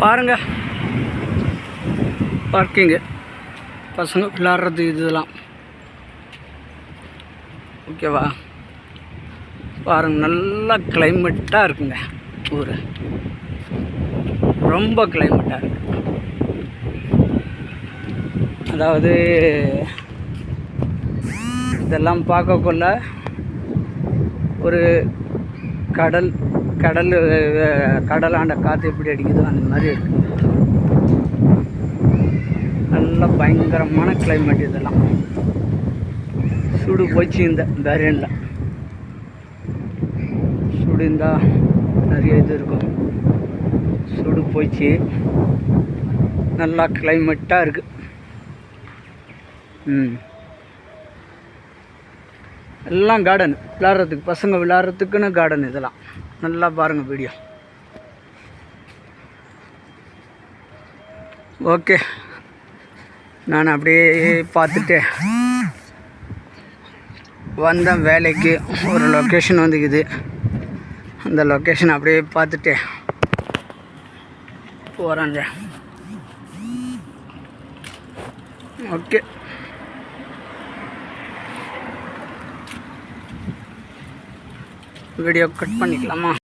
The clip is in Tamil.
பாருங்க. பார்க்கிங்கு பசங்க விளாட்றது இதெல்லாம். ஓகேவா பாருங்க நல்லா கிளைமேட்டாக இருக்குங்க ஊர். ரொம்ப கிளைமேட்டாக இருக்கு. அதாவது இதெல்லாம் பார்க்கக்குள்ள ஒரு கடல் கடல் கடலாண்ட காற்று எப்படி அடிக்குதோ அந்த மாதிரி இருக்கு. நல்ல பயங்கரமான கிளைமேட் இதெல்லாம். சுடு போச்சு இந்த பேரியனில் சுடு இருந்தால் நிறைய இது இருக்கும். சுடு போச்சு. நல்லா கிளைமேட்டாக இருக்கு. ம். எல்லாம் கார்டன் விளாட்றதுக்கு பசங்க விளாட்றதுக்குன்னு கார்டன் இதெல்லாம். நல்லா பாருங்கள் வீடியோ ஓகே நான் அப்படியே பார்த்துட்டு வந்தேன் வேலைக்கு ஒரு லொக்கேஷன் வந்துக்குது. அந்த லொக்கேஷன் அப்படியே பார்த்துட்டு போகிறேங்க ஓகே வீடியோ கட் பண்ணிக்கலாமா?